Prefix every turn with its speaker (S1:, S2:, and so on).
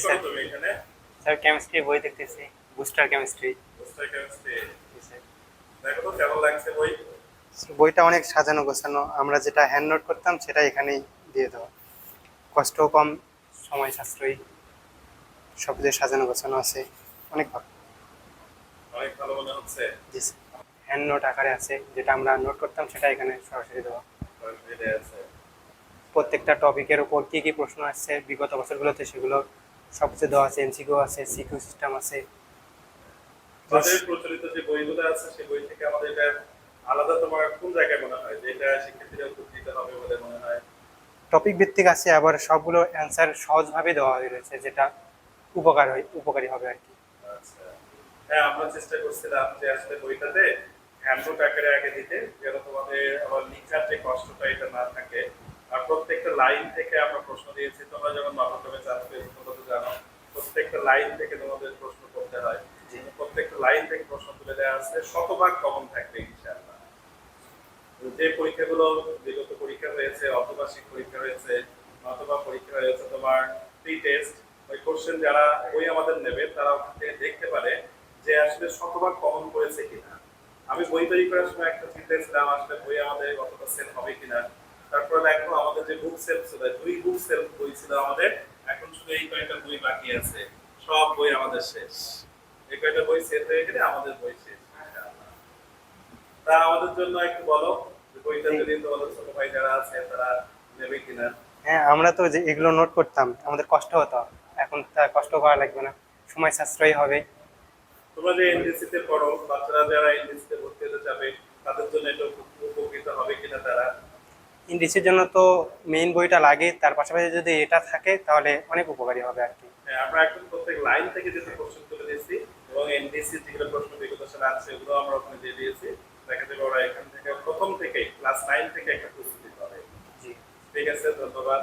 S1: Sir chemistry বই দেখতেছি booster chemistry
S2: booster chemistry দেখো তো কেমন লাগছে বই?
S1: বইটা অনেক সাজানো গোছানো। আমরা যেটা হ্যান্ড নোট করতাম সেটা এখানেই দিয়ে দেওয়া। কষ্টও কম সময় সাশ্রয়ী। সব কিছু সাজানো গোছানো আছে অনেক ভালো।
S2: অনেক ভালো মনে হচ্ছে।
S1: জি হ্যান্ড নোট আকারে আছে যেটা আমরা নোট করতাম সেটা এখানে সরাসরি দেওয়া।
S2: দেয়া
S1: প্রত্যেকটা টপিকের উপর কী কী প্রশ্ন আসছে বিগত বছরগুলোতে সেগুলো সব কিছু দেওয়া আছে এমসিকিউ আছে সিকিউ সিস্টেম আছে।
S2: আমাদের প্রচলিত যে বইগুলো আছে সেই বই থেকে আমাদের এটা আলাদা তোমার কোন জায়গায় মনে হয় যে এটা শিক্ষার্থীরা উপকৃত হবে বলে মনে হয়?
S1: টপিক ভিত্তিক আছে আবার সবগুলো অ্যান্সার সহজভাবে দেওয়া হয়েছে যেটা উপকার হয় উপকারী হবে আর কি।
S2: আচ্ছা। হ্যাঁ আমরা চেষ্টা করছিলাম যে আসলে বইটাতে হ্যান্ডবুক আকারে আগে দিতে যেন তোমাদের আবার লিখার যে কষ্টটা এটা না থাকে আর প্রত্যেকটা লাইন থেকে আমরা প্রশ্ন দিয়েছি তোমরা যখন মাধ্যমে চান্স পেয়েছ তোমরা তো জানো প্রত্যেকটা লাইন থেকে তোমাদের প্রশ্ন করতে হয়। প্রত্যেকটা লাইন থেকে প্রশ্ন তুলে দেওয়া আছে শতভাগ কমন থাকবে ইনশাআল্লাহ। যে পরীক্ষাগুলো বিগত পরীক্ষা হয়েছে অর্ধবার্ষিক পরীক্ষা হয়েছে অথবা পরীক্ষা হয়েছে তোমার প্রি টেস্ট ওই কোশ্চেন যারা বই আমাদের নেবে তারা ওখান থেকে দেখতে পারে যে আসলে শতভাগ কমন করেছে কিনা। আমি বই তৈরি করার সময় একটা চিন্তা ছিলাম আসলে বই আমাদের কতটা সেল হবে কিনা তারপরে দেখো আমাদের যে বুক সেল ছিল দুই বুক সেল বই ছিল আমাদের। এখন শুধু এই কয়েকটা বই বাকি আছে। সব বই আমাদের শেষ। এই কয়েকটা বই সেল হয়ে গেলে আমাদের বই শেষ। তা আমাদের জন্য একটু বলো বইটা যদি তোমাদের ছোট ভাই যারা আছে তারা নেবে কিনা?
S1: হ্যাঁ আমরা তো যে এগুলো নোট করতাম আমাদের কষ্ট হতো। এখন তা কষ্ট করা লাগবে না। সময় সাশ্রয়ী হবে।
S2: তোমরা যে এনডিসিতে পড়ো বাচ্চারা যারা এনডিসিতে ভর্তি হতে যাবে তাদের জন্য এটা উপকৃত হবে কিনা তারা?
S1: ইংলিশের জন্য তো মেইন বইটা লাগে তার পাশাপাশি যদি এটা থাকে তাহলে অনেক উপকারী হবে আর কি।
S2: হ্যাঁ, আমরা প্রত্যেক লাইন থেকে যেটা প্রশ্ন তুলে দিয়েছি এবং এনডিসি যেগুলো প্রশ্ন বিগত সালে আছে ওগুলো আমরা ওখানে দিয়ে দিয়েছি। দেখা যাবে ওরা এখান থেকে প্রথম থেকে ক্লাস নাইন থেকে একটা প্রস্তুতি পাবে। ঠিক আছে ধন্যবাদ।